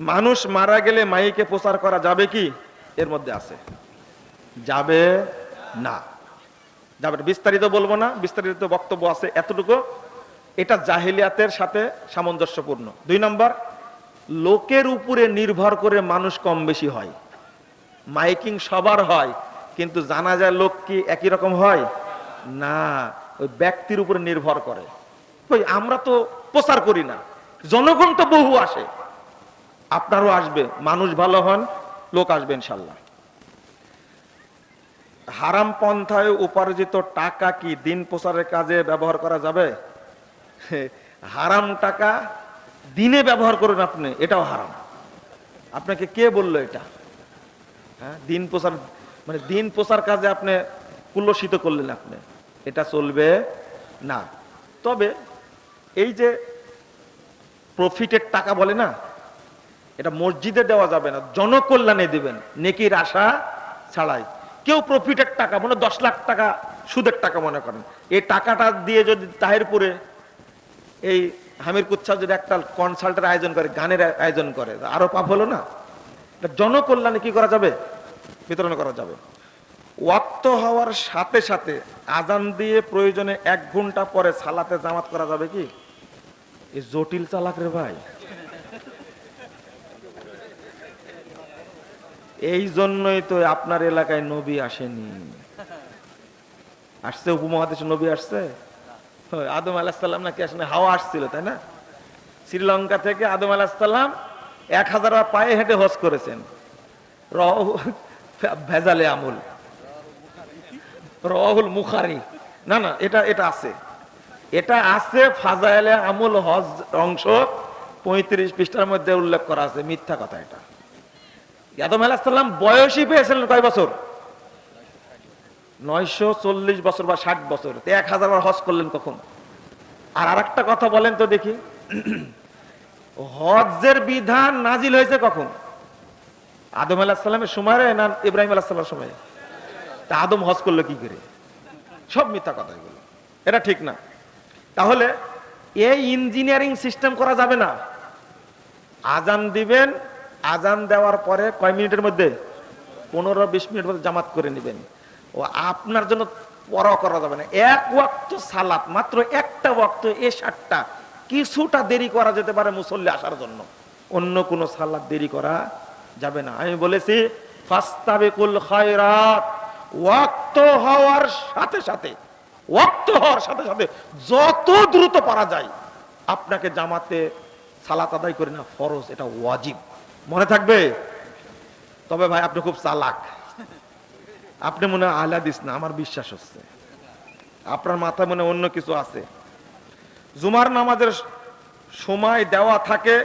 মানুষ মারা গেলে মাইকে প্রচার করা যাবে কি? এর মধ্যে আছে। যাবে না। যাবে বিস্তারিত বলব না। বিস্তারিত বক্তব্য আছে এতটুকু। এটা জাহিলিয়াতের সাথে সামঞ্জস্যপূর্ণ। দুই নম্বর, লোকের উপরে নির্ভর করে মানুষ কম বেশি হয়। মাইকিং সবার হয়, কিন্তু জানা যায় লোক কি একই রকম হয়? না, ওই ব্যক্তির উপরে নির্ভর করে। ওই আমরা তো প্রচার করি না। জনগণ তো বহু আসে। আপনারও আসবে, মানুষ ভালো হন, লোক আসবে ইনশাল্লাহ। হারাম পন্থায় উপার্জিত টাকা কি দিন প্রচারের কাজে ব্যবহার করা যাবে? হারাম টাকা দিনে ব্যবহার করুন আপনি, এটাও হারাম। আপনাকে কে বলল এটা? হ্যাঁ দিন প্রচার মানে দিন প্রচার কাজে আপনি কুল্লসিত করলেন আপনি, এটা চলবে না। তবে এই যে প্রফিটের টাকা বলে না এটা মসজিদে দেওয়া যাবে না, জনকল্যাণে দিবেন, নেকির আশা ছাড়াই। কেউ প্রফিটের টাকা, মনে দশ লাখ টাকা সুদের টাকা মনে করেন। এই টাকাটা দিয়ে যদি তাহিরপুরে এই হামির কুচ্ছা যদি একটা কনসার্টের আয়োজন করে, গানের আয়োজন করে, আরও পাপ হলো না? এটা জনকল্যাণে কি করা যাবে? বিতরণ করা যাবে। ওয়াক্ত হওয়ার সাথে সাথে আজান দিয়ে প্রয়োজনে এক ঘণ্টা পরে সালাতে জামাত করা যাবে কি? এই জটিল চালাক রে ভাই। এই জন্যই তো আপনার এলাকায় নবী আসেনি। আসছে উপমহাদেশে নবী আসছে? আদম আলাহিসাল্লাম নাকি আসলে হাওয়া আসছিল, তাই না? শ্রীলঙ্কা থেকে আদম আলাহিসাল্লাম এক হাজার পায়ে হেঁটে হজ করেছেন। ভেজালে আমুল। রহুল মুখারি। না না, এটা এটা আছে। এটা আছে ফাজাইলে আমুল হজ অংশ, পঁয়ত্রিশ পৃষ্ঠার মধ্যে উল্লেখ করা আছে, মিথ্যা কথা এটা। আদম আলাহিসাল্লাম বয়সই পেয়েছিলেন কয় বছর? নয়শো চল্লিশ বছর বা ষাট বছর। এক হাজার বার হজ করলেন কখন? আর আরেকটা কথা বলেন তো দেখি। হজের বিধান নাজিল হয়েছে কখন? আদম আলাহিসাল্লামের সময় না ইব্রাহিম আলাহিসাল্লামের সময়? তা আদম হজ করল কি করে? সব মিথ্যা কথা এগুলো। এটা ঠিক না। তাহলে এই ইঞ্জিনিয়ারিং সিস্টেম করা যাবে না। আজান দিবেন আজান দেওয়ার পরে কয় মিনিটের মধ্যে? পনেরো বিশ মিনিট মধ্যে জামাত করে নেবেন। ও আপনার জন্য পরোয়া করা যাবে না। এক ওয়াক্ত সালাত, মাত্র একটা ওয়াক্ত এ সাতটা। কিছুটা দেরি করা যেতে পারে মুসল্লি আসার জন্য। অন্য কোনো সালাত দেরি করা যাবে না। আমি বলেছি, ফাস্তাবিকুল খায়রাত। ওয়াক্ত হওয়ার সাথে সাথে, ওয়াক্ত হওয়ার সাথে সাথে যত দ্রুত পারা যায়, আপনাকে জামাতে সালাত আদায় করে না ফরজ, এটা ওয়াজিব। মনে থাকবে? তবে ভাই, আপনি খুব চালাক। আপনি মনে হয় আহলাদিস না, আমার বিশ্বাস হচ্ছে। আপনার মাথায় মনে অন্য কিছু আছে। জুমার নামাজের সময় দেওয়া থাকে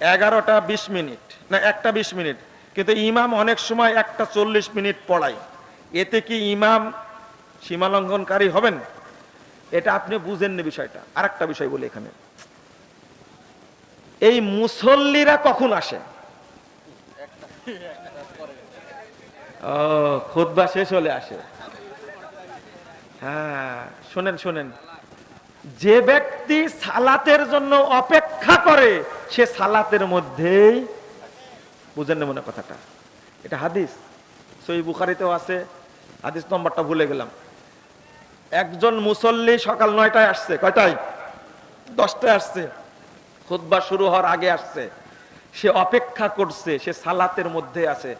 এগারোটা বিশ মিনিট। না, একটা বিশ মিনিট। কিন্তু ইমাম অনেক সময় একটা চল্লিশ মিনিট পড়ায়। এতে কি ইমাম সীমালঙ্ঘনকারী হবেন? এটা আপনি বুঝেননি বিষয়টা। আর একটা বিষয় বলি এখানে। এই মুসল্লিরা কখন আসে? ও খুদ্া শেষ হলে আসে। হ্যাঁ শোনেন শোনেন। যে ব্যক্তি সালাতের জন্য অপেক্ষা করে, সে সালাতের মধ্যেই বুঝেন না মনে কথাটা। এটা হাদিস। সই বুখারিতেও আছে। হাদিস নম্বরটা ভুলে গেলাম। একজন মুসল্লি সকাল নয়টায় আসছে। কয়টায়? দশটায় আসছে। খুতবা শুরু হওয়ার আগে আসছে। সে অপেক্ষা করছে, সে সালাতের মধ্যে আছে।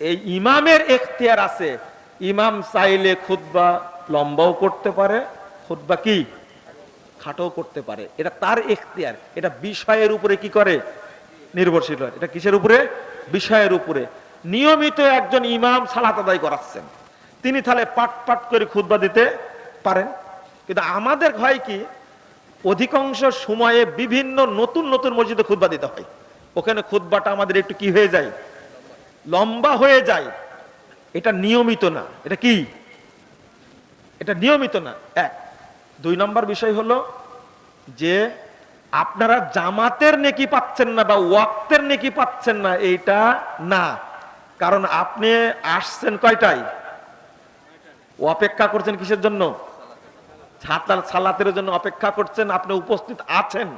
এই ইমামের এখতিয়ার আছে, ইমাম চাইলে খুতবা লম্বাও করতে পারে, খুতবা কি? খাটো করতে পারে। এটা তার এখতিয়ার। এটা বিষয়ের উপরে কি করে? নির্ভরশীল হয়। এটা কিসের উপরে? বিষয়ের উপরে। নিয়মিত একজন ইমাম সালাত আদায় করাচ্ছেন। তিনি তাহলে পাট পাট করে খুতবা দিতে পারেন। কিন্তু আমাদের হয় কি অধিকাংশ সময়ে বিভিন্ন নতুন নতুন মসজিদে খুতবা দিতে হয়। ওখানে খুতবাটা আমাদের একটু কি হয়ে যায়? লম্বা হয়ে যায়। এটা নিয়মিত না। এটা কি? এটা নিয়মিত না। এক। দুই নম্বর বিষয় হলো যে আপনারা জামাতের নেকি পাচ্ছেন না বা ওয়াক্তের নেকি পাচ্ছেন না, এইটা না। কারণ আপনি আসছেন কয়টায়? ও অপেক্ষা করছেন কিসের জন্য? ছাতার সালাতের জন্য অপেক্ষা করছেন, আপনি উপস্থিত আছেন,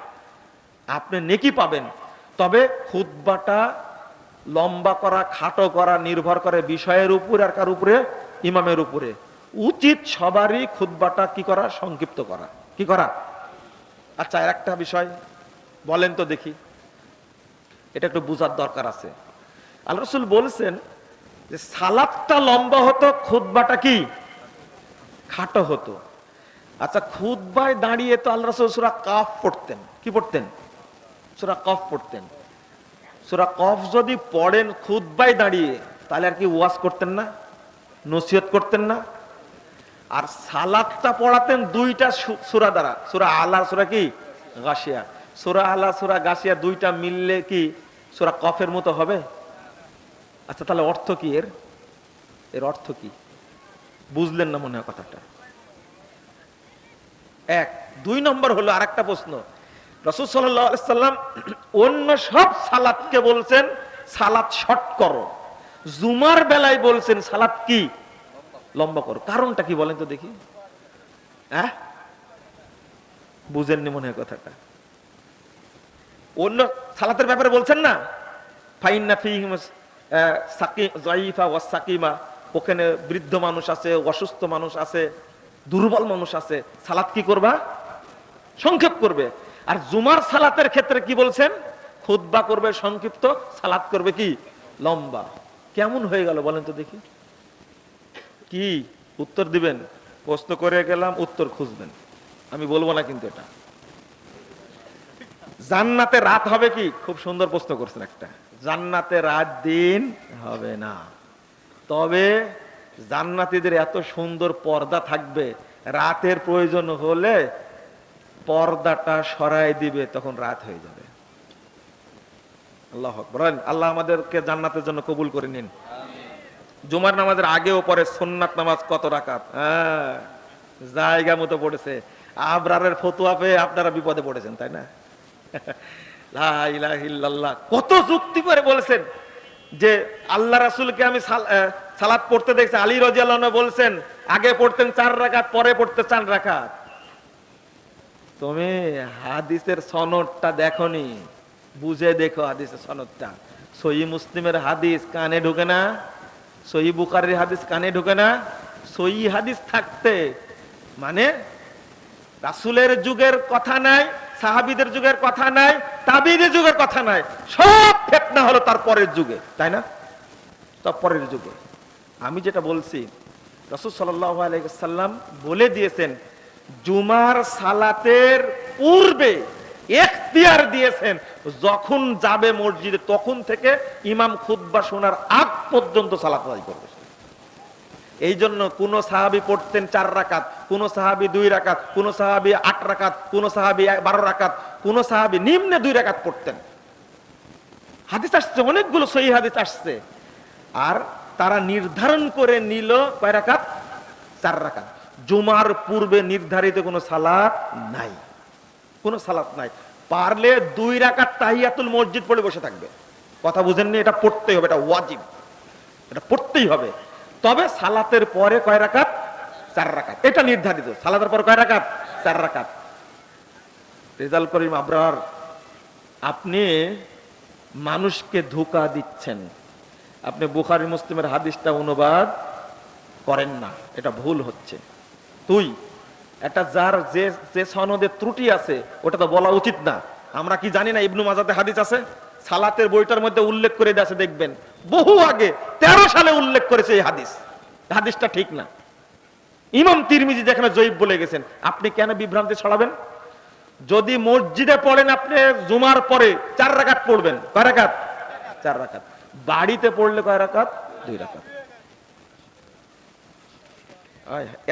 আপনি নেকি পাবেন। তবে খুতবাটা লম্বা করা, খাটো করা, নির্ভর করে বিষয়ের উপরে আর কার উপরে? ইমামের উপরে। উচিত সবারই খুতবাটা কি করা? সংক্ষিপ্ত করা। কি করা? আচ্ছা আর একটা বিষয়। বলেন তো দেখি। এটা একটু বোঝার দরকার আছে। আল্লাহ রসুল বলছেন যে সালাদটা লম্বা হতো, খুতবাটা কি? খাটো হতো। আচ্ছা খুতবায় দাঁড়িয়ে তো আল্লাহ রসুল সুরা কাফ পড়তেন। কি পড়তেন? সুরা কফ পড়তেন। সুরা কফ যদি পড়েন খুতবায় দাঁড়িয়ে, তাহলে আর কি ওয়াজ করতেন না? নসিহত করতেন না? আর সালাদটা পড়াতেন দুইটা সুরা দ্বারা। সুরা আলা, সুরা কি? গাছিয়া সুরা আলা, সুরা গাছিয়া দুইটা মিললে কি সুরা কফের মতো হবে? আচ্ছা তাহলে অর্থ কি এর? এর অর্থ কি? বুঝলেন না মনে হয় কথাটা? এক। দুই নম্বর হলো আরেকটা প্রশ্ন। রসুল সাল্লাম অন্য সব সালাদকে বলছেন, সালাদ শর্ট করো। জুমার বেলায় বলছেন, সালাদ কি? লম্বা করো। কারণটা কি বলেন তো দেখি। বুঝেননি মনে হয় কথাটা। অন্য সালাতের ব্যাপারে বলছেন না? ফাইন্না সাকিমা ওখানে বৃদ্ধ মানুষ আছে, অসুস্থ মানুষ আছে। দুর্বল মানুষ আছে সালাত কি করবা? সংক্ষেপ করবে। আর জুমার সালাতের ক্ষেত্রে কি বলছেন? খুতবা করবে সংক্ষিপ্ত সালাত করবে কি? লম্বা। কেমন হয়ে গেল বলেন তো দেখি। কি? উত্তর দিবেন? প্রশ্ন করে গেলাম, উত্তর খুঁজবেন। আমি বলব না কিন্তু এটা। জান্নাতে রাত হবে কি? খুব সুন্দর প্রশ্ন করছেন একটা। জান্নাতে রাত দিন হবে না। তবে জান্নাতীদের এত সুন্দর পর্দা থাকবে রাতের প্রয়োজন হলে পর্দাটা সরাই দিবে তখন রাত হয়ে যাবে। আল্লাহ বলেন আল্লাহ আমাদেরকে জান্নাতের জন্য কবুল করে নিন। জুমার নামাজের আগেও পরে সোননাথ নামাজ কত রাকাত? হ্যাঁ জায়গা মতো পড়েছে। আবরারের ফতুয়া পেয়ে আপনারা বিপদে পড়েছেন তাই না। কত যুক্তি করে বলেছেন যে আল্লাহ রাসূলকে আমি সাল- আহ, সালাত পড়তে দেখছি। আলী রাজিয়াল্লাহু বলছেন আগে পড়তেন চার রাকাত পরে পড়তে চার রাকাত। তুমি হাদিসের সনদটা দেখনি? বুঝে দেখো হাদিসের সনদটা। সহি মুসলিমের হাদিস কানে ঢুকে না? সহি বুখারির হাদিস কানে ঢুকে না? সহি হাদিস থাকতে মানে রাসুলের যুগের কথা নাই সাহাবিদের যুগের কথা নাই তাবিদের যুগের কথা নাই সব ফেতনা হলো তার পরের যুগে, তাই না? তার পরের যুগে। আমি যেটা বলছি, রসুল সাল্লাম বলে দিয়েছেন, জুমার সালাতের পূর্বে এখতিয়ার দিয়েছেন, যখন যাবে মসজিদে, তখন থেকে ইমাম খুদ্া শোনার আগ পর্যন্ত সালাত করবে। এই জন্য কোন সাহাবি পড়তেন চার রাকাত, কোন সাহাবি দুই রাকাত, কোন সাহাবি আট রাকাত, কোন সাহাবি বারো রাকাত, কোন সাহাবি নিম্নে দুই রাকাত পড়তেন। হাদিস আসছে, অনেকগুলো সহি হাদিস আসছে। আর তারা নির্ধারণ করে নিল কয় রাকাত? চার রাকাত। জুমার পূর্বে নির্ধারিত কোনো সালাত নাই। কোনো সালাত নাই। পারলে দুই রাকাত তাহিয়াতুল মসজিদ পড়ে বসে থাকবে। কথা বুঝেননি? এটা পড়তেই হবে, এটা ওয়াজিব। এটা পড়তেই হবে। তবে সালাতের পরে কয় রাকাত? চার রাকাত। এটা নির্ধারিত। সালাতের পরে কয় রাকাত? চার রাকাত। রেজাল করিম আবরার, আপনি মানুষকে ধোকা দিচ্ছেন। আপনি বুখারি, মুসলিমের হাদিসটা অনুবাদ করেন না, এটা ভুল হচ্ছে। তুই, এটা যার যে যে সনদের ত্রুটি আছে, ওটা তো বলা উচিত না। আমরা কি জানি না ইবনু মাজাতে হাদিস আছে? সালাতের বইটার মধ্যে উল্লেখ করে দেছে দেখবেন। বহু আগে, তেরো সালে উল্লেখ করেছে এই হাদিস। হাদিসটা ঠিক না। ইমাম তিরমিজি যেখানে জয়ীব বলে গেছেন, আপনি কেন বিভ্রান্তি ছড়াবেন? যদি মসজিদে পড়েন আপনি জুমার পরে চার রাকাত পড়বেন। কয় রাকাত? চার রাকাত। বাড়িতে পড়লে কয় রাকাত? দুই রাকাত।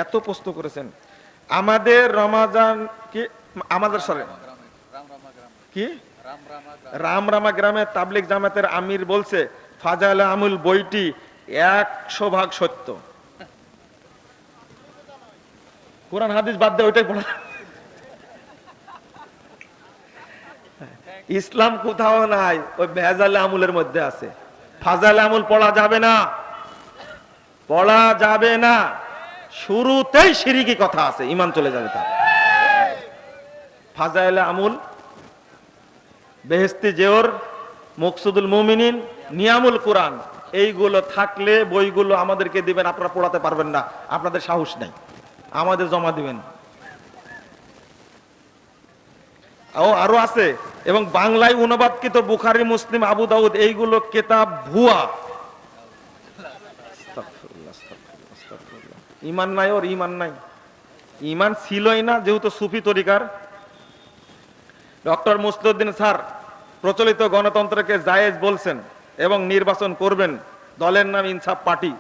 এত প্রশ্ন করেছেন। আমাদের রমাজান কি? আমাদের সরে কি? রামরামা গ্রামে তাবলিক জামাতের আমির বলছে ফাজাল আমুল বইটি একশো ভাগ সত্য। কোরআন হাদিস বাদ দেয় ওইটাই পড়া ইসলাম কোথাও নাই, ওই ভেজাল আমুলের মধ্যে আছে। ফাজাল আমুল পড়া যাবে না। পড়া যাবে না। শুরুতেই সিরিকি কথা আছে ইমান চলে যাবে তার। ফাজাইলে আমুল বেহেস্তি জেওর, মকসুদুল মুমিনিন, নিয়ামুল কোরআন, এইগুলো থাকলে বইগুলো আমাদেরকে দিবেন, আপনারা পড়াতে পারবেন না। আপনাদের সাহস নেই। আমাদের জমা দিবেন। ও আরও আছে। এবং বাংলায় অনুবাদকৃত বুখারি, মুসলিম, আবু দাউদ, এইগুলো কেতাব ভুয়া। ইমান নাই ওর ইমান নাই। ইমান ছিলই না, যেহেতু সুফি তরিকার। ডক্টর মুসলুদ্দিন স্যার প্রচলিত গণতন্ত্রকে জায়েজ বলছেন এবং নির্বাচন করবেন। দলের নাম ইনসাফ পার্টি।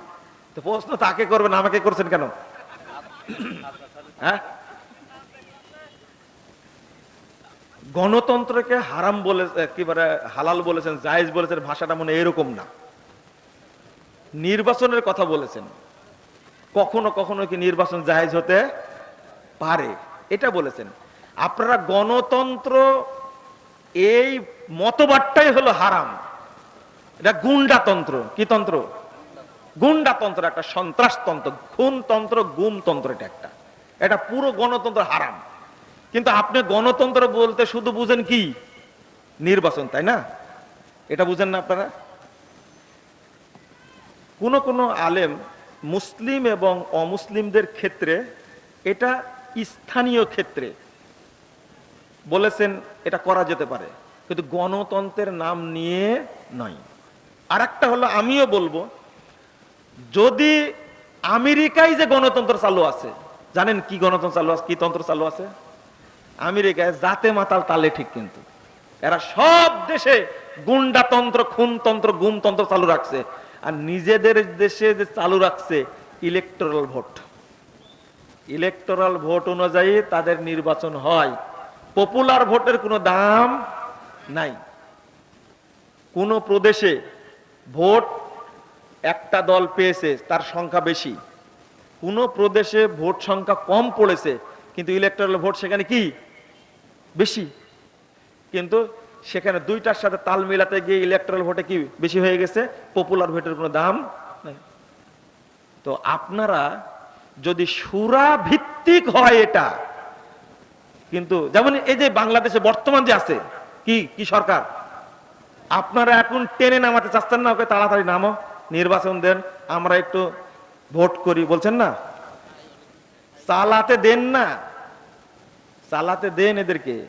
তো প্রশ্ন তাকে করবেন, আমাকে করছেন কেন? হ্যাঁ? গণতন্ত্রকে হারাম বলে একেবারে হালাল বলেছেন, জায়েজ বলেছেন, ভাষাটা মনে এরকম না। নির্বাচনের কথা বলেছেন। কখনো কখনো কি নির্বাচন জায়েজ হতে পারে? এটা বলেছেন। আপনারা গণতন্ত্র এই মতবাদটাই হলো হারাম। এটা গুন্ডাতন্ত্র। কি তন্ত্র? গুন্ডাতন্ত্র, একটা সন্ত্রাসতন্ত্র, খুনতন্ত্র, গুমতন্ত্র এটা একটা। এটা পুরো গণতন্ত্র হারাম। কিন্তু আপনি গণতন্ত্র বলতে শুধু বুঝেন কি? নির্বাচন, তাই না? এটা বুঝেন না আপনারা? কোন কোন আলেম মুসলিম এবং অমুসলিমদের ক্ষেত্রে এটা স্থানীয় ক্ষেত্রে বলেছেন এটা করা যেতে পারে। কিন্তু গণতন্ত্রের নাম নিয়ে নয়। আর একটা হলো, আমিও বলব, যদি আমেরিকায় যে গণতন্ত্র চালু আছে, জানেন কি গণতন্ত্র চালু আছে, কি তন্ত্র চালু আছে? আমেরিকায় জাতে মাতাল তালে ঠিক কিন্তু। এরা সব দেশে গুন্ডাতন্ত্র খুনতন্ত্র গুমতন্ত্র চালু রাখছে। আর নিজেদের দেশে যে চালু রাখছে ইলেকটোরাল ভোট ইলেকটোরাল ভোট অনুযায়ী তাদের নির্বাচন হয়। পপুলার ভোটের কোনো দাম নাই। কোন প্রদেশে ভোট একটা দল পেয়েছে, তার সংখ্যা বেশি। কোন প্রদেশে ভোট সংখ্যা কম পড়েছে কিন্তু ইলেকট্রাল ভোট সেখানে কি? বেশি। কিন্তু সেখানে দুইটার সাথে তাল মিলাতে গিয়ে ইলেকট্রাল ভোটে কি বেশি হয়ে গেছে? পপুলার ভোটের কোনো দাম নাই। তো আপনারা যদি সুরা ভিত্তিক হয় এটা, কিন্তু যেমন এই যে বাংলাদেশে বর্তমান যে আছে, কি কি সরকার? আপনারা এখন টেনে নামাতে চাচ্ছেন না ওকে তাড়াতাড়ি নামো, নির্বাচন দেন, আমরা একটু ভোট করি, বলছেন না? চালাতে দেন না। চালাতে দেন এদেরকে।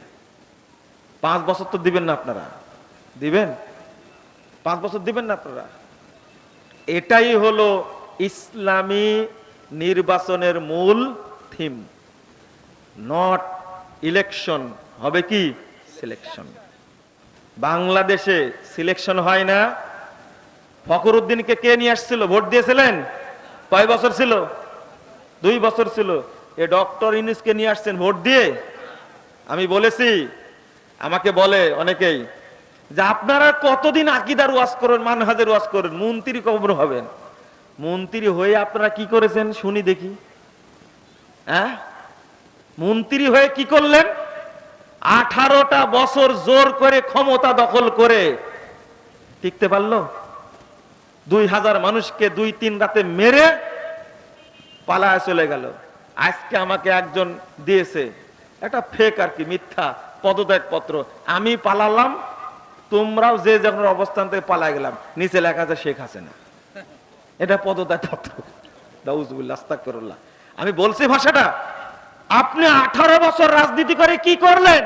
পাঁচ বছর তো দিবেন না আপনারা। দিবেন? পাঁচ বছর দিবেন না আপনারা। এটাই হলো ইসলামী নির্বাচনের মূল থিম। নট ইলেকশন হবে কি? সিলেকশন বাংলাদেশে সিলেকশন হয় না। ফখরুদ্দিনকে কে নিয়ে আসছিল? ভোট দিয়েছিলেন? কয় বছর ছিল? দুই বছর ছিল। এ ডক্টর ইউনুসকে নিয়ে আসছেন ভোট দিয়ে। আমি বলেছি, আমাকে বলে অনেকেই যে আপনারা কতদিন আকিদার ওয়াজ করেন, মানহাজের ওয়াজ করেন, মন্ত্রী কবর হবেন। মন্ত্রী হয়ে আপনারা কি করেছেন শুনি দেখি। হ্যাঁ? মন্ত্রী হয়ে কি করলেন? আঠারোটা বছর জোর করে ক্ষমতা দখল করে টিকতে পারল। দুই হাজার মানুষকে দুই তিন রাতে মেরে পালায় চলে গেল। আজকে আমাকে একজন দিয়েছে। একটা ফেক আর কি, মিথ্যা পদত্যাগ পত্র আমি পালালাম, তোমরাও যে যখন অবস্থান থেকে পালা গেলাম। নিচে লেখা আছে শেখ হাসিনা। এটা পদত্যাগ পত্র দাউজুবিল্লাহ আমি বলছি ভাষাটা, আপনি আঠারো বছর রাজনীতি করে কি করলেন?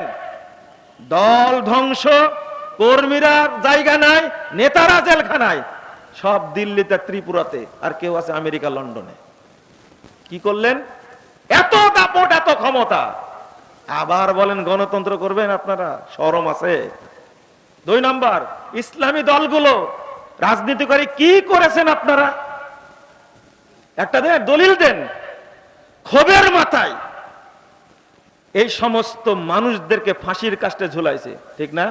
দল ধ্বংস, কর্মীরা জায়গা নাই, নেতারা জেলখানায়। সব দিল্লিতে, ত্রিপুরাতে, আর কেউ আছে আমেরিকা, লন্ডনে। কি করলেন? এত দাপট, এত ক্ষমতা। আবার বলেন, গণতন্ত্র করবেন আপনারা? সরম আছে। দুই নাম্বার, ইসলামী দলগুলো রাজনীতি করে কি করেছেন আপনারা? একটা দেন, দলিল দেন। ক্ষোভের মাথায়। এই সমস্ত মানুষদেরকে ফাঁসির কাস্টে ঝুলাইছে, ঠিক না?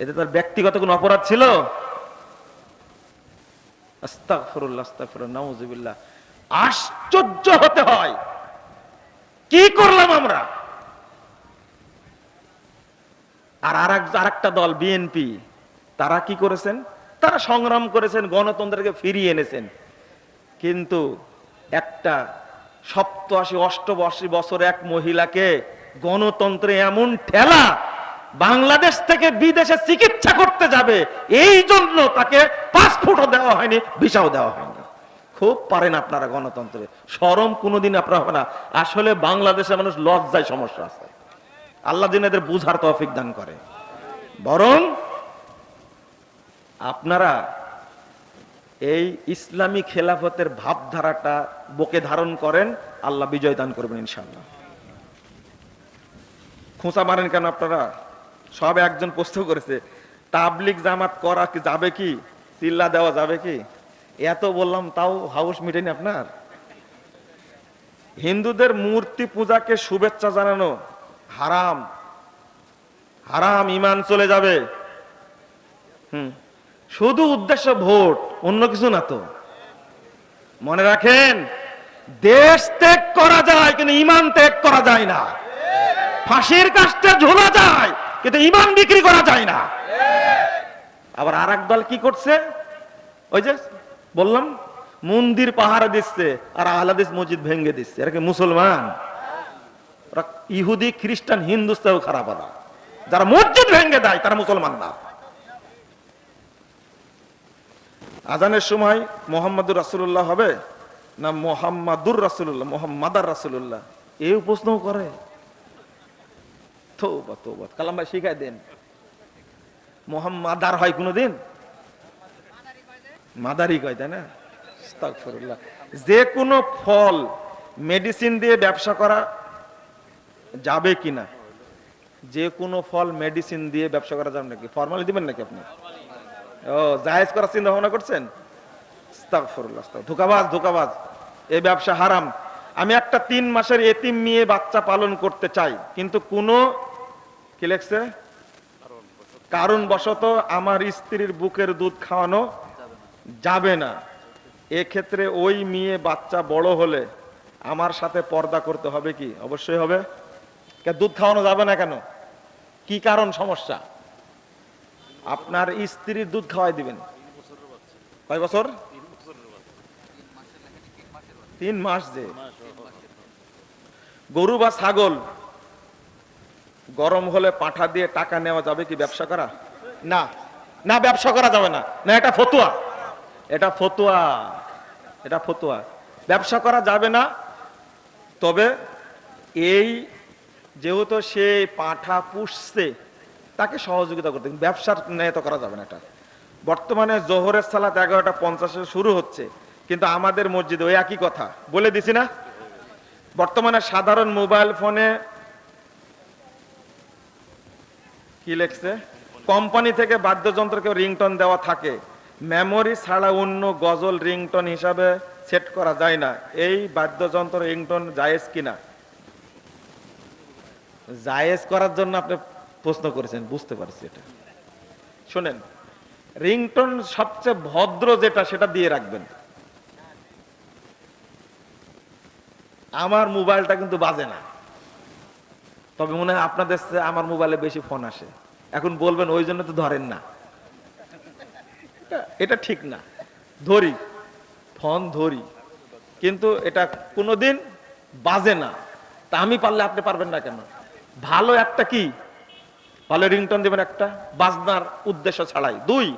এতে তার ব্যক্তিগত কোন অপরাধ ছিল? আস্তাগফিরুল্লাহ আস্তাগফিরুল্লাহ, নাউজুবিল্লাহ। আশ্চর্য হতে হয়। কি করলাম আমরা? আর আরেক আরেকটা দল, বিএনপি, তারা কি করেছেন? তারা সংগ্রাম করেছেন, গণতন্ত্রকে ফিরিয়ে এনেছেন। কিন্তু একটা সপ্তাশি অষ্টবর্ষী বছর এক মহিলাকে গণতন্ত্রে এমন ঠেলা বাংলাদেশ থেকে বিদেশে চিকিৎসা করতে যাবে, এই জন্য তাকে পাসপোর্টও দেওয়া হয়নি ভিসাও দেওয়া হয়নি। খুব পারেন আপনারা গণতন্ত্রে। সরম কোনোদিন আপনারা হবে না। আসলে বাংলাদেশের মানুষ লজ্জায় সমস্যা আছে। আল্লাহ দিন এদের বুঝার তৌফিক দান করে। বরং আপনারা এই ইসলামী খেলাফতের ভাবধারাটা বকে ধারণ করেন, আল্লাহ বিজয় দান করবেন ইনশাল্লাহ খোঁচা মারেন কেন আপনারা? সব একজন প্রশ্ন করেছে তাবলিক জামাত করা কি যাবে কি? চিল্লা দেওয়া যাবে কি? এত বললাম, তাও হাউস মিটেনি আপনার। হিন্দুদের মূর্তি পূজাকে শুভেচ্ছা জানানো হারাম। হারাম, ইমান চলে যাবে। হুম, শুধু উদ্দেশ্য ভোট, অন্য কিছু না তো। মনে রাখেন, দেশ ত্যাগ করা যায়, কিন্তু ইমান ত্যাগ করা যায় না। ফাঁসির কাজটা ঝোলা যায়, কিন্তু ইমান বিক্রি করা যায় না। আবার আর দল কি করছে? ওই যে বললাম, মন্দির পাহারা দিচ্ছে আর আহলাদিস মসজিদ ভেঙে দিচ্ছে। এরা কি মুসলমান? ইহুদি, খ্রিস্টান হিন্দুস্তাও খারাপ আদা যারা মসজিদ ভেঙে দেয়, তারা মুসলমান না। আজানের সময় মোহাম্মদুর রাসুল্লাহ হবে না মোহাম্মদুর রাসুল্লাহ মোহাম্মদার রাসুল্লাহ এই প্রশ্ন করে। তৌবা কালাম ভাই শিখাই দেন। মোহাম্মদার হয় কোনোদিন? মাদারি কয়, তাই না। যে কোনো ফল মেডিসিন দিয়ে ব্যবসা করা যাবে কিনা? যে কোনো ফল মেডিসিন দিয়ে ব্যবসা করা যাবে নাকি? ফর্মালি দিবেন নাকি আপনি? ও, জায়েজ করার চিন্তা ভাবনা করছেন। ধোকাবাজ ধোকাবাজ। এই ব্যবসা হারাম। আমি একটা তিন মাসের এতিম মেয়ে, বাচ্চা পালন করতে চাই, কিন্তু কোনো কি লেখছে? কারণ বশত আমার স্ত্রীর বুকের দুধ খাওয়ানো যাবে না। এক্ষেত্রে ওই মেয়ে বাচ্চা বড় হলে আমার সাথে পর্দা করতে হবে কি? অবশ্যই হবে। দুধ খাওয়ানো যাবে না কেন? কি কারণ সমস্যা? আপনার স্ত্রীর দুধ খাওয়াই দিবেন। কয় বছর? তিন মাস যে। গরু বা ছাগল গরম হলে পাঠা দিয়ে টাকা নেওয়া যাবে কি ব্যবসা করা? না। না, ব্যবসা করা যাবে না। না, এটা ফতুয়া। এটা ফতুয়া। এটা ফতুয়া। ব্যবসা করা যাবে না, তবে এই যেহেতু সে পাঠা পুষছে, তাকে সহযোগিতা করতে। ব্যবসার ন্যায় তো করা যাবে না এটা। বর্তমানে জোহরের সালাত এগারোটা পঞ্চাশে শুরু হচ্ছে, কিন্তু আমাদের মসজিদে ওই একই কথা। বলে দিছি না? বর্তমানে সাধারণ মোবাইল ফোনে কি লেখছে? কোম্পানি থেকে বাদ্যযন্ত্রকে রিংটন দেওয়া থাকে। মেমোরি ছাড়া অন্য গজল রিংটন হিসাবে সেট করা যায় না। এই বাদ্যযন্ত্র রিংটন জায়েজ কিনা? জায়েজ করার জন্য আপনি প্রশ্ন করেছেন, বুঝতে পারছি এটা। শোনেন, রিংটন সবচেয়ে ভদ্র যেটা, সেটা দিয়ে রাখবেন। আমার মোবাইলটা কিন্তু বাজে না। তবে মনে হয় আপনাদের আমার মোবাইলে বেশি ফোন আসে। এখন বলবেন, ওই জন্য তো ধরেন না। এটা- ঠিক না। ধরি ফোন ধরি, কিন্তু এটা কোনোদিন বাজে না। তা আমি পারলে আপনি পারবেন না কেন? ভালো একটা কি? ভালো রিংটন দেবেন একটা, বাজনার উদ্দেশ্য ছাড়াই। দুই,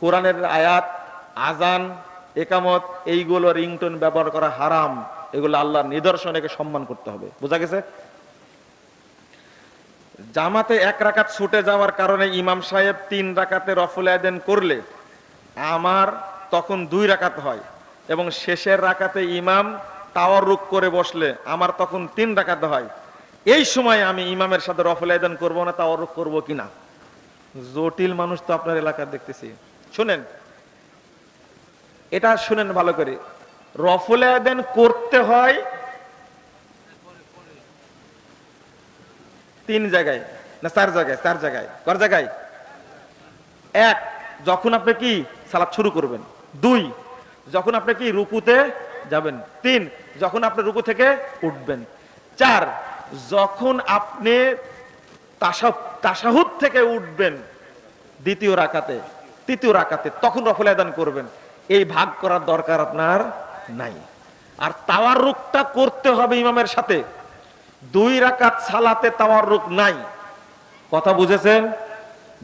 কোরআনের আয়াত, আজান, একামত, এইগুলো রিংটন ব্যবহার করা হারাম। এগুলো আল্লাহর নিদর্শন একে সম্মান করতে হবে। বোঝা গেছে? জামাতে এক রাকাত ছুটে যাওয়ার কারণে ইমাম সাহেব তিন রাকাতে রফুল আয়দেন করলে আমার তখন দুই রাকাত হয় এবং শেষের রাকাতে ইমাম টাওয়ার রুক করে বসলে আমার তখন তিন রাকাতে হয়। এই সময় আমি ইমামের সাথে রফুল আয়দান করব না টাওয়ার রুক করব কিনা? জটিল মানুষ তো আপনার এলাকার দেখতেছি। শুনেন, এটা শুনেন ভালো করে। রফুল আয়দান করতে হয় তিন জায়গায়, না চার জায়গায় চার জায়গায়। কর জায়গায়? এক, যখন আপনি কি সালাদ শুরু করবেন। দুই, যখন আপনি কি রুকুতে যাবেন। তিন, যখন আপনি রুকু থেকে উঠবেন। চার, যখন আপনি তাসা- তাসাহুদ থেকে উঠবেন দ্বিতীয় রাকাতে, তৃতীয় রাকাতে, তখন রফল আদান করবেন। এই ভাগ করার দরকার আপনার নাই। আর তাওয়ার রুকটা করতে হবে ইমামের সাথে। দুই রাকাত সালাতে তাওয়ার রুক নাই। কথা বুঝেছেন?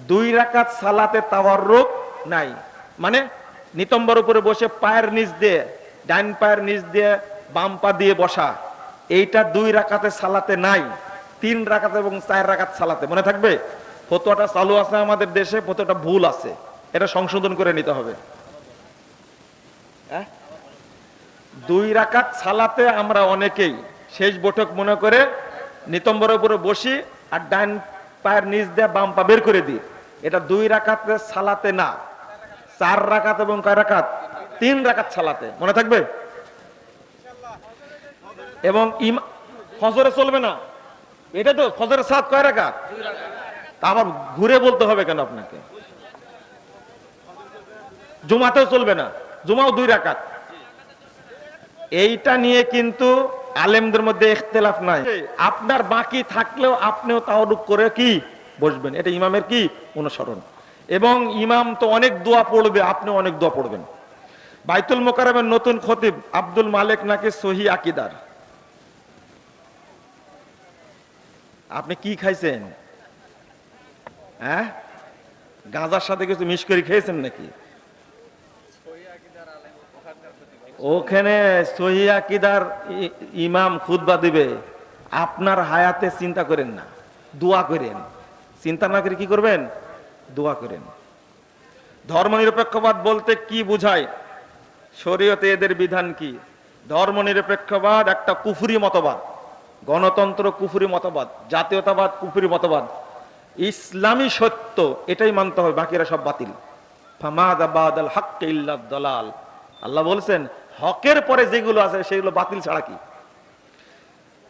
দুই রাকাত সালাতে তাওয়ার রোগ নাই। মানে নিতম্বর উপরে বসে পায়ের নিচ দিয়ে ডাইন পায়ের নিচ দিয়ে, বাম পা দিয়ে বসা। এইটা দুই রাকাতে সালাতে নাই, তিন রাকাত এবং চার রাকাত সালাতে। মনে থাকবে? ফতোয়াটা চালু আছে আমাদের দেশে, ফতোয়াটা ভুল আছে। এটা সংশোধন করে নিতে হবে। হ্যাঁ? দুই রাকাত সালাতে আমরা অনেকেই, শেষ বৈঠক মনে করে নিতম্বরের উপরে বসি আর ডান পায়ের নিচ দিয়ে বাম পা বের করে দিই। এটা দুই রাকাতে সালাতে না। চার রাকাত এবং কয় রাকাত? তিন রাকাত সালাতে। মনে থাকবে? এবং ফজরে চলবে না। এটা তো ফজরের সাত কয় রাকাত? তা আবার ঘুরে বলতে হবে কেন আপনাকে? জুমাতেও চলবে না। জুমাও দুই রাকাত। এইটা নিয়ে কিন্তু আলেমদের মধ্যে ইখতলাফ নাই। আপনার বাকি থাকলেও আপনিও তাওরুক করে কি? বসবেন। এটা ইমামের কি? অনুসরণ। এবং ইমাম তো অনেক দোয়া পড়বে আপনি অনেক দোয়া পড়বেন। বাইতুল মোকারমের নতুন খতিব আব্দুল মালিক নাকি সহি আকিদার? আপনি কি খাইছেন? হ্যাঁ? গাঁজার সাথে কিছু মিশ করে খেয়েছেন নাকি? ওখানে সহি আকিদার ইমাম খুতবা দিবে। আপনার হায়াতে চিন্তা করেন না, দোয়া করেন। চিন্তা না করে কি করবেন? দোয়া করেন। ধর্মনিরপেক্ষবাদ বলতে কি বুঝায়? শরীয়তে এদের বিধান কি? ধর্মনিরপেক্ষবাদ একটা কুফুরি মতবাদ। গণতন্ত্র কুফুরি মতবাদ, জাতীয়তাবাদ কুফুরি মতবাদ। ইসলামী সত্য, এটাই মানতে হবে, বাকিরা সব বাতিল। দলাল। আল্লাহ বলছেন, হকের পরে যেগুলো আছে সেগুলো বাতিল ছাড়া কি?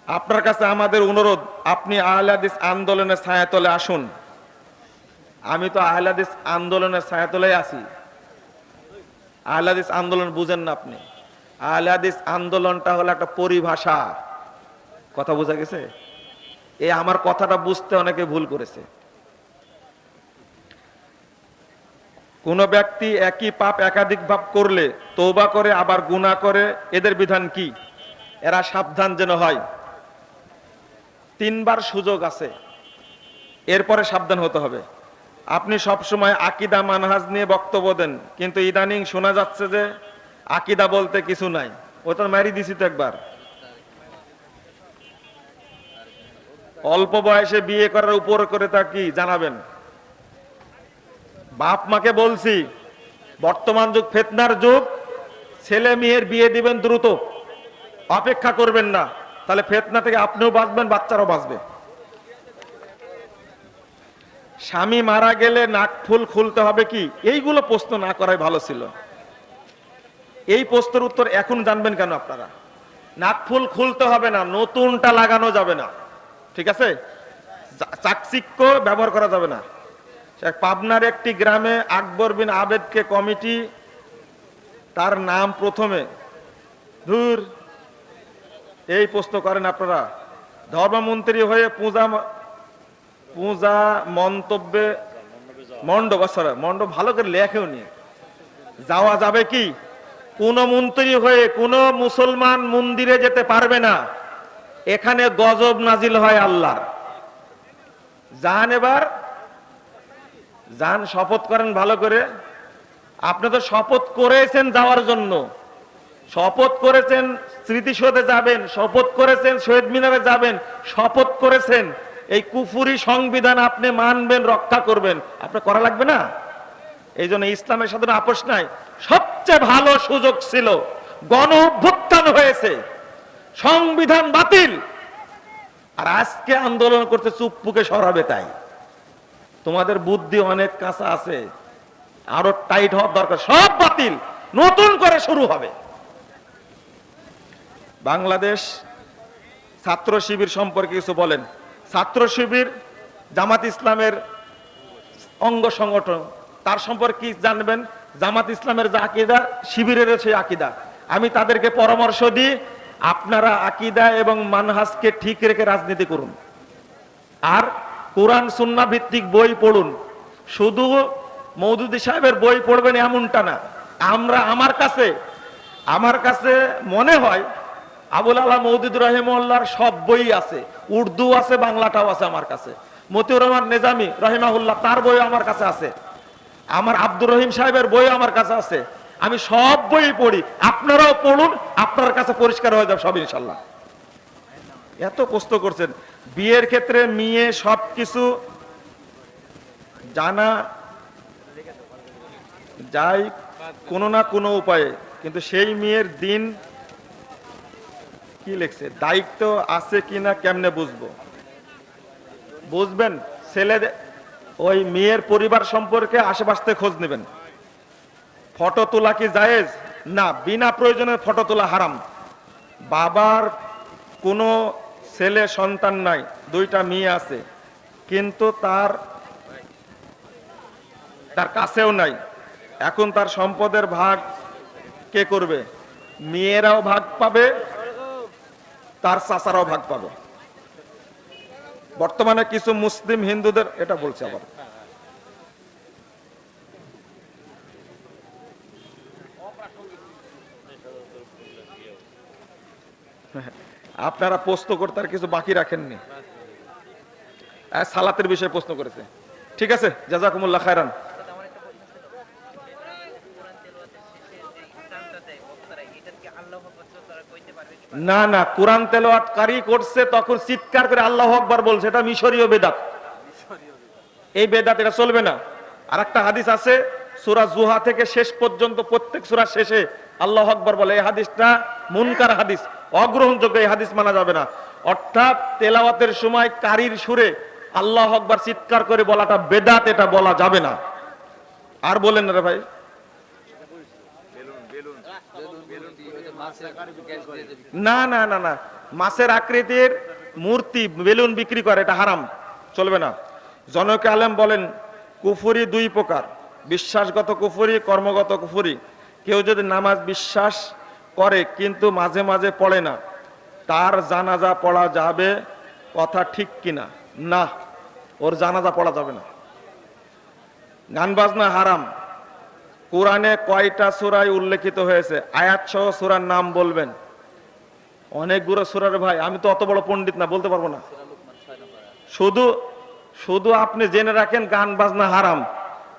আপনার কাছে আমাদের অনুরোধ, আপনি আহলাদিস আন্দোলনের ছায়াতলে আসুন। আমি তো আহলাদিস আন্দোলনের ছায়াতলে আছি। আহলাদিস আন্দোলন বুঝেন না আপনি। আহলাদিস আন্দোলনটা হলো একটা পরিভাষা। কথা বোঝা গেছে? এই আমার কথাটা বুঝতে অনেকে ভুল করেছে। কোন ব্যক্তি একই পাপ একাধিক ভাব করলে তৌবা করে, আবার গুনাহ করে, এদের বিধান কি? এরা সাবধান যেন হয়। তিনবার সুযোগ আছে। এরপরে সাবধান হতে হবে। আপনি সবসময় আকিদা মানহাজ নিয়ে বক্তব্য দেন, কিন্তু ইদানিং শোনা যাচ্ছে যে আকিদা বলতে কিছু নাই। ও তো মারি দিছি তো একবার। অল্প বয়সে বিয়ে করার উপর করে তা কি জানাবেন? বাপ মাকে বলছি, বর্তমান যুগ ফেতনার যুগ, ছেলে মেয়ের বিয়ে দিবেন দ্রুত। অপেক্ষা করবেন না, তাহলে ফেতনা থেকে আপনিও বাঁচবেন, বাচ্চারাও বাঁচবে। স্বামী মারা গেলে নাক ফুল খুলতে হবে কি? এইগুলো প্রশ্ন না করাই ভালো ছিল। এই প্রশ্নের উত্তর এখন জানবেন কেন আপনারা? নাক ফুল খুলতে হবে না, নতুনটা লাগানো যাবে না। ঠিক আছে? চাকচিক্য ব্যবহার করা যাবে না। পাবনার একটি গ্রামে আকবর বিন আবেদকে কমিটি, তার নাম প্রথমে। ধুর, এই প্রশ্ন করেন আপনারা। ধর্মমন্ত্রী হয়ে পূজা পূজা, মন্তব্যে, মণ্ডপ সরি মণ্ডপ ভালো করে লেখেও নি যাওয়া যাবে কি? কোন মন্ত্রী হয়ে কোন মুসলমান মন্দিরে যেতে পারবে না। এখানে গজব নাজিল হয় আল্লাহর। যান এবার, যান শপথ করেন ভালো করে। আপনি তো শপথ করেছেন যাওয়ার জন্য। শপথ করেছেন স্মৃতিসৌধে যাবেন, শপথ করেছেন শহীদ মিনারে যাবেন, শপথ করেছেন। এই কুফুরি সংবিধান আপনি মানবেন, রক্ষা করবেন। আপনার করা লাগবে না? এই জন্য ইসলামের সাথে আপোষ নাই। সবচেয়ে ভালো সুযোগ ছিল, গণ অভ্যুত্থান হয়েছে। সংবিধান বাতিল। আর আজকে আন্দোলন করতে চুপ্পুকে সরাবে তাই। তোমাদের বুদ্ধি অনেক কাঁচা আছে। আরও টাইট হওয়ার দরকার। সব বাতিল। নতুন করে শুরু হবে। বাংলাদেশ ছাত্র শিবির সম্পর্কে কিছু বলেন। ছাত্র শিবির, জামাত ইসলামের অঙ্গ সংগঠন। তার সম্পর্কে জানবেন? জামাত ইসলামের যে আকিদা শিবিরের সেই আকিদা। আমি তাদেরকে পরামর্শ দিই, আপনারা আকিদা এবং মানহাজকে ঠিক রেখে রাজনীতি করুন। আর কোরআন সুন্না ভিত্তিক বই পড়ুন। শুধু মৌদুদি সাহেবের বই পড়বেন এমনটা না। আমরা আমার কাছে আমার কাছে মনে হয় আবুল আলাহ মৌদুদ রহেমুল্লাহর সব বই আছে। উর্দু আছে, বাংলাটাও আছে আমার কাছে। মতিউর রহমান নেজামি, রহিমাহুল্লাহ, তার বই আমার কাছে আছে। আমার আব্দুর রহিম সাহেবের বই আমার কাছে আছে। আমি সব বই পড়ি। আপনারাও পড়ুন, আপনার কাছে পরিষ্কার হয়ে যাবে সব ইনশাল্লাহ। এত কষ্ট করছেন। বিয়ের ক্ষেত্রে মেয়ে সব কিছু জানা যাই কোনো না কোনো উপায়ে। কিন্তু সেই মেয়ের দিন কি লিখছে? দায়িত্ব আছে কিনা কেমনে বুঝব? বুঝবেন ছেলে ওই মেয়ের পরিবার সম্পর্কে আশেপাশ খোঁজ নেবেন। ফটো তোলা কি জায়েজ? না, বিনা প্রয়োজনে ফটো তোলা হারাম। বাবার কোনো ছেলে সন্তান নাই, দুইটা মেয়ে আছে, কিন্তু তার তার কাছেও নাই। এখন তার সম্পদের ভাগ কে করবে? মেয়েরাও ভাগ পাবে তার চাচারাও ভাগ পাবে। বর্তমানে কিছু মুসলিম হিন্দুদের, এটা বলছে আবার। আপনারা প্রশ্ন করতে আর কিছু বাকি রাখেননি। সালাতের বিষয়ে প্রশ্ন করেছে। ঠিক আছে? জাজাকুমুল্লাহ খায়রান আমার একটা প্রশ্ন ছিল কোরআন তেলাওয়াতের শেষে যে ইসলামটা দেয় বক্তারা এটা কি আল্লাহ আকবার তারা কইতে পারবে কি পারবে না না, কোরআন তেলাওয়াতকারী করছে, তখন চিৎকার করে আল্লাহ আকবার বলছে, এটা মিশরীয় বেদাত। এই বেদাত, এটা চলবে না। আর একটা হাদিস আছে, সূরা জুহা থেকে শেষ পর্যন্ত, প্রত্যেক সূরা শেষে আল্লাহ আকবার বলে, এই হাদিসটা মুনকার হাদিস, অগ্রহণযোগ্য এই হাদিস মানা যাবে না। অর্থাৎ তেলাওয়াতের সময় কারির সুরে আল্লাহ আকবার চিৎকার করে বলাটা বেদাত, এটা বলা যাবে না। আর বলেন রে ভাই। না না না না। মাছের আকৃতির মূর্তি, বেলুন বিক্রি করে, এটা হারাম, চলবে না। জনক আলেম বলেন, কুফুরি দুই প্রকার। বিশ্বাসগত কুফুরি, কর্মগত কুফুরি। কেউ যদি নামাজ বিশ্বাস করে, কিন্তু মাঝে মাঝে পড়ে না, তার জানাজা পড়া যাবে কথা ঠিক কিনা? না, ওর জানাজা পড়া যাবে না। গান বাজনা হারাম। কোরআনে কয়টা সুরায় উল্লেখিত হয়েছে? আয়াত সহ সুরার নাম বলবেন। অনেকগুলো সুরার ভাই, আমি তো অত বড় পণ্ডিত না, বলতে পারব না। শুধু শুধু আপনি জেনে রাখেন গান বাজনা হারাম।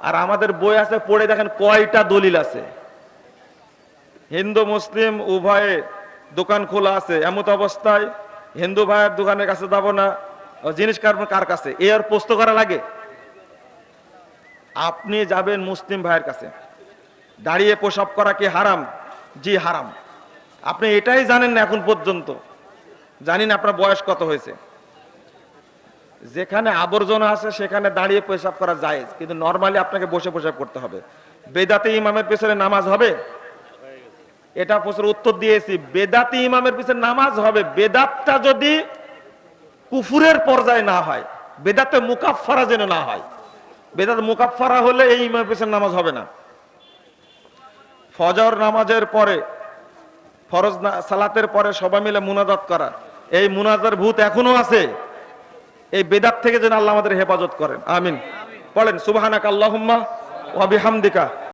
আর আমাদের বই আছে, পড়ে দেখেন কয়টা দলিল আছে। হিন্দু, মুসলিম, উভয়ে দোকান খোলা আছে। এমত অবস্থায় হিন্দু ভাইয়ের দোকানের কাছে যাব না। জিনিস কার কার কাছে? এ আর পোস্ত করা লাগে? আপনি যাবেন মুসলিম ভাইয়ের কাছে। দাঁড়িয়ে প্রসাব করা কি হারাম? জি, হারাম। আপনি এটাই জানেন না এখন পর্যন্ত। জানি না আপনার বয়স কত হয়েছে। যেখানে আবর্জনা আছে, সেখানে দাঁড়িয়ে পেশাব করা যায় কিন্তু নর্মালি আপনাকে বসে পেশাব করতে হবে। বেদাতে ইমামের পেছনে নামাজ হবে? এটা প্রশ্নের উত্তর দিয়েছি। বেদাতি ইমামের পিছনে নামাজ হবে। বেদাতটা যদি কুফুরের পর্যায়ে না হয়, বেদাতে মুকাফারা যেন না হয়। বেদাত মুকাফারা হলে এই ইমামের পিছনে নামাজ হবে না। ফজর নামাজের পরে, ফরজ সালাতের পরে সবাই মিলে মুনাজাত করা। এই মুনাজার ভূত এখনও আছে। এই বেদাত থেকে যেন আল্লাহ আমাদের হেফাজত করেন। আমিন। বলেন সুবাহ আল্লাহুম্মা ওয়া বিহামদিকা।